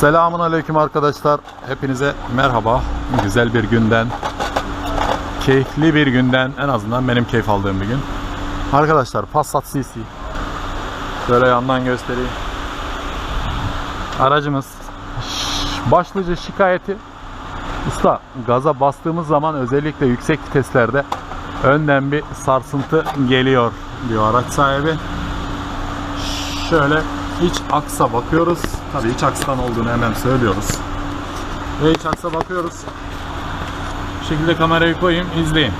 Selamun Aleyküm arkadaşlar. Hepinize merhaba. Güzel bir günden, keyifli bir günden, en azından benim keyif aldığım bir gün. Arkadaşlar Passat CC. Şöyle yandan göstereyim. Aracımız başlıca şikayeti usta gaza bastığımız zaman özellikle yüksek viteslerde önden bir sarsıntı geliyor diyor araç sahibi. Şöyle iç aksa bakıyoruz. Tabii iç akstan olduğunu hemen söylüyoruz. Ve iç aksa bakıyoruz. Bu şekilde kamerayı koyayım, izleyin.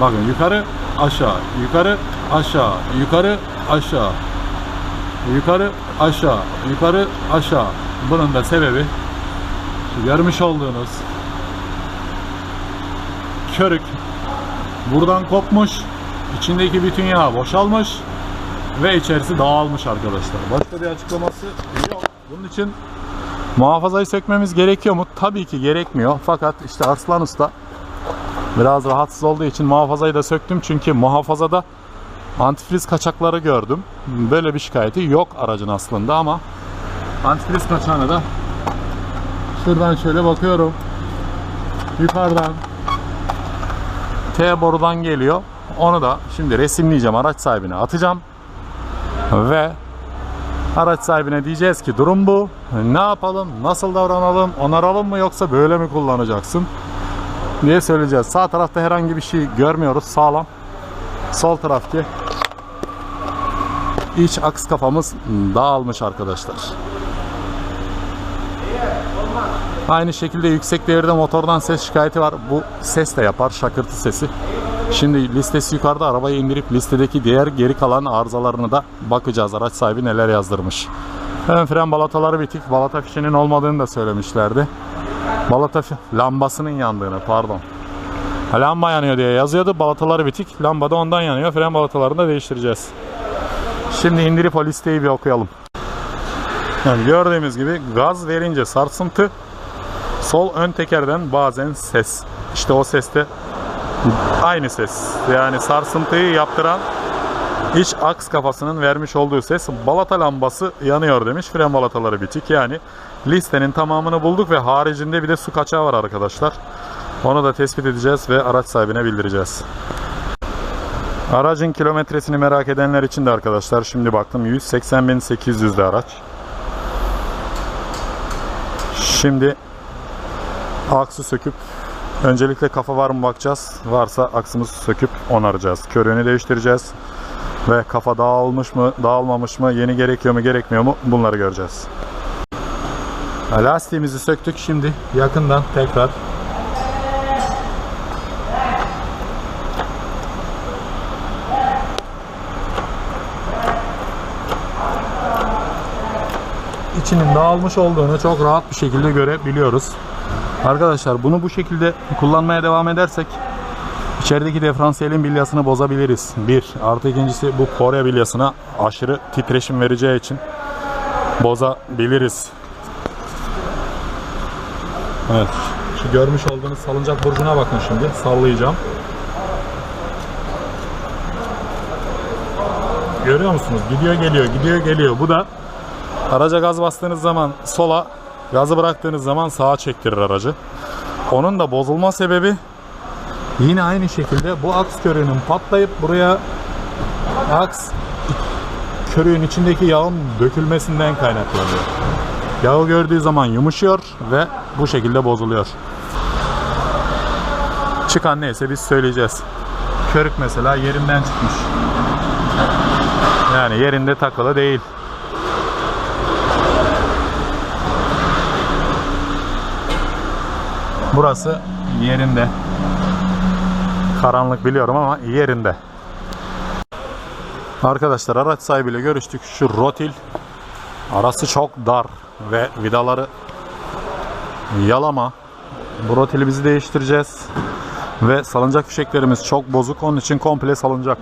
Bakın yukarı, aşağı, yukarı, aşağı, yukarı, aşağı, yukarı, aşağı, yukarı, aşağı. Bunun da sebebi görmüş olduğunuz körük buradan kopmuş, içindeki bütün yağ boşalmış ve içerisi dağılmış arkadaşlar. Başka bir açıklaması yok. Bunun için muhafazayı sökmemiz gerekiyor mu? Tabii ki gerekmiyor. Fakat işte Arslan Usta biraz rahatsız olduğu için muhafazayı da söktüm. Çünkü muhafazada antifriz kaçakları gördüm. Böyle bir şikayeti yok aracın aslında ama antifriz kaçağına da şuradan şöyle bakıyorum. Yukarıdan T borudan geliyor. Onu da şimdi resimleyeceğim araç sahibine atacağım. Ve araç sahibine diyeceğiz ki durum bu. Ne yapalım? Nasıl davranalım? Onaralım mı yoksa böyle mi kullanacaksın? diye söyleyeceğiz. Sağ tarafta herhangi bir şey görmüyoruz. Sağlam. Sol taraftaki iç aks kafamız dağılmış arkadaşlar. Aynı şekilde yüksek devirde motordan ses şikayeti var. Bu ses de yapar. Şakırtı sesi. Şimdi listesi yukarıda arabayı indirip listedeki diğer geri kalan arızalarını da bakacağız. Araç sahibi neler yazdırmış. Ön fren balataları bitik. Balata fişinin olmadığını da söylemişlerdi. Balata lambasının yandığını pardon. Lamba yanıyor diye yazıyordu. Balataları bitik. Lamba da ondan yanıyor. Fren balatalarını da değiştireceğiz. Şimdi indirip o listeyi bir okuyalım. Yani gördüğümüz gibi gaz verince sarsıntı, sol ön tekerden bazen ses. İşte o seste aynı ses. Yani sarsıntıyı yaptıran iç aks kafasının vermiş olduğu ses balata lambası yanıyor demiş. Fren balataları bitik. Yani listenin tamamını bulduk ve haricinde bir de su kaçağı var arkadaşlar. Onu da tespit edeceğiz ve araç sahibine bildireceğiz. Aracın kilometresini merak edenler için de arkadaşlar şimdi baktım 180.800'de araç. Şimdi aksı söküp öncelikle kafa var mı bakacağız. Varsa aksımızı söküp onaracağız. Körüğünü değiştireceğiz. Ve kafa dağılmış mı, dağılmamış mı, yeni gerekiyor mu, gerekmiyor mu bunları göreceğiz. Lastiğimizi söktük. Şimdi yakından tekrar içinin dağılmış olduğunu çok rahat bir şekilde görebiliyoruz. Arkadaşlar bunu bu şekilde kullanmaya devam edersek içerideki diferansiyelin bilyasını bozabiliriz. Bir. Artı ikincisi bu Kore bilyasına aşırı titreşim vereceği için bozabiliriz. Evet. Şu görmüş olduğunuz salıncak burcuna bakın şimdi. Sallayacağım. Görüyor musunuz? Gidiyor geliyor, gidiyor geliyor. Bu da Araca gaz bastığınız zaman sola, gazı bıraktığınız zaman sağa çektirir aracı. Onun da bozulma sebebi yine aynı şekilde bu aks körüğünün patlayıp buraya aks körüğün içindeki yağın dökülmesinden kaynaklanıyor. Yağı gördüğü zaman yumuşuyor ve bu şekilde bozuluyor. Çıkan neyse biz söyleyeceğiz. Körük mesela yerinden çıkmış. Yani yerinde takılı değil. Burası yerinde. Karanlık biliyorum ama yerinde. Arkadaşlar araç sahibiyle görüştük. Şu rotil arası çok dar ve vidaları yalama. Bu rotilimizi değiştireceğiz. Ve salıncak fişeklerimiz çok bozuk. Onun için komple salıncak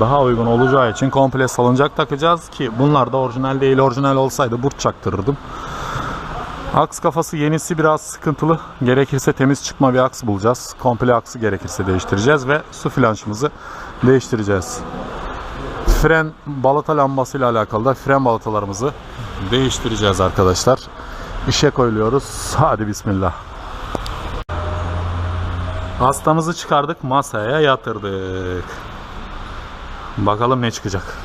daha uygun olacağı için komple salıncak takacağız ki bunlar da orijinal değil. Orijinal olsaydı burç çaktırırdım. Aks kafası yenisi biraz sıkıntılı. Gerekirse temiz çıkma bir aks bulacağız. Komple aksı gerekirse değiştireceğiz ve su flanşımızı değiştireceğiz. fren balata lambası ile alakalı da fren balatalarımızı değiştireceğiz arkadaşlar. İşe koyuluyoruz. Hadi bismillah. Hastamızı çıkardık masaya yatırdık. Bakalım ne çıkacak.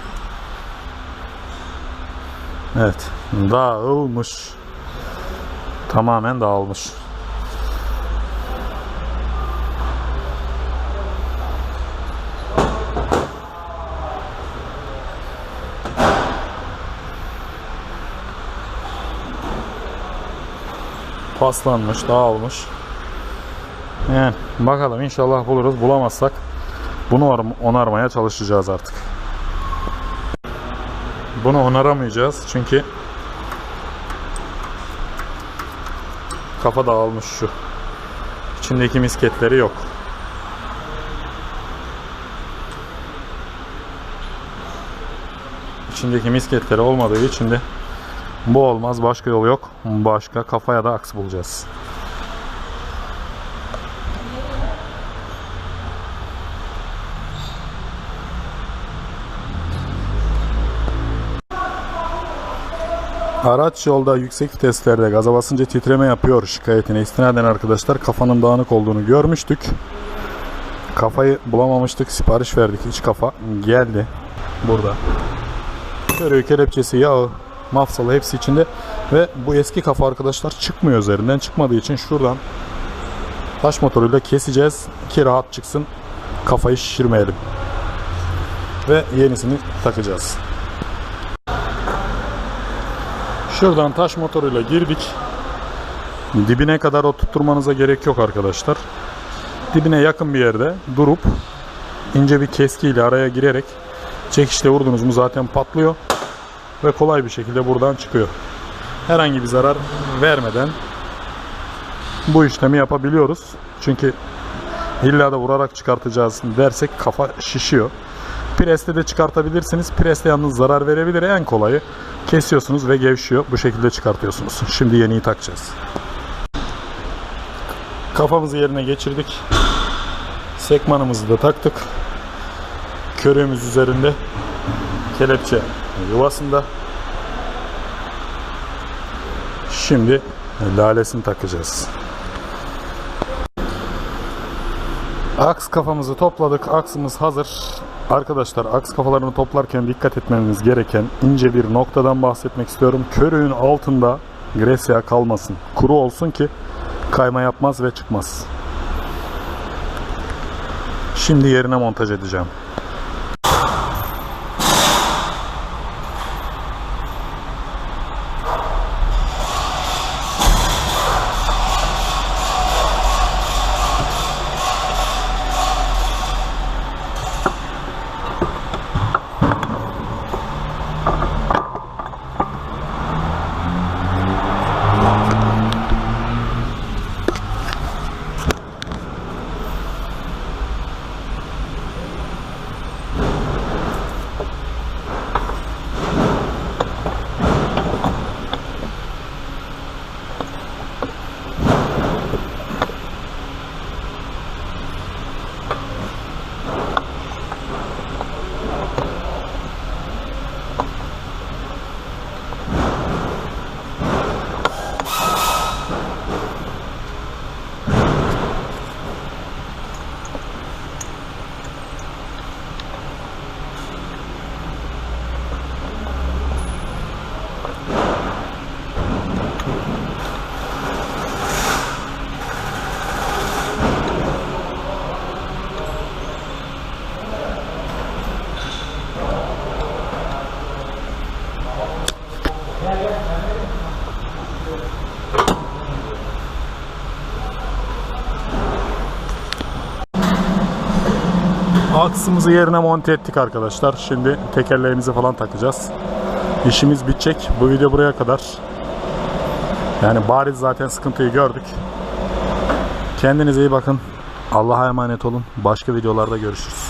Evet dağılmış. Tamamen dağılmış. paslanmış, dağılmış. Yani bakalım inşallah buluruz. Bulamazsak bunu onarm- onarmaya çalışacağız artık. Bunu onaramayacağız çünkü kafa dağılmış şu. İçindeki misketleri yok. İçindeki misketleri olmadığı için de bu olmaz. Başka yol yok. Başka kafaya da aks bulacağız. Araç yolda yüksek viteslerde gaza basınca titreme yapıyor şikayetine istinaden arkadaşlar kafanın dağınık olduğunu görmüştük. Kafayı bulamamıştık sipariş verdik iç kafa geldi burada. Körüğü, kelepçesi, yağı, mafsalı hepsi içinde ve bu eski kafa arkadaşlar çıkmıyor üzerinden çıkmadığı için şuradan taş motoruyla keseceğiz ki rahat çıksın kafayı şişirmeyelim ve yenisini takacağız. Şuradan taş motoruyla girdik. Dibine kadar oturtmanıza gerek yok arkadaşlar. Dibine yakın bir yerde durup ince bir keskiyle araya girerek çekişle vurdunuz mu zaten patlıyor ve kolay bir şekilde buradan çıkıyor. Herhangi bir zarar vermeden bu işlemi yapabiliyoruz. Çünkü illa da vurarak çıkartacağız dersek kafa şişiyor. Preste de çıkartabilirsiniz. Preste yalnız zarar verebilir. En kolayı kesiyorsunuz ve gevşiyor. Bu şekilde çıkartıyorsunuz. Şimdi yeniyi takacağız. Kafamızı yerine geçirdik. Sekmanımızı da taktık. Körüğümüz üzerinde. Kelepçe yuvasında. Şimdi lalesini takacağız. Aks kafamızı topladık. Aksımız hazır. Arkadaşlar aks kafalarını toplarken dikkat etmeniz gereken ince bir noktadan bahsetmek istiyorum. Körüğün altında gresya kalmasın. Kuru olsun ki kayma yapmaz ve çıkmaz. Şimdi yerine montaj edeceğim. Aksımızı yerine monte ettik arkadaşlar. Şimdi tekerleğimizi falan takacağız. İşimiz bitecek. Bu video buraya kadar. Yani bariz zaten sıkıntıyı gördük. Kendinize iyi bakın. Allah'a emanet olun. Başka videolarda görüşürüz.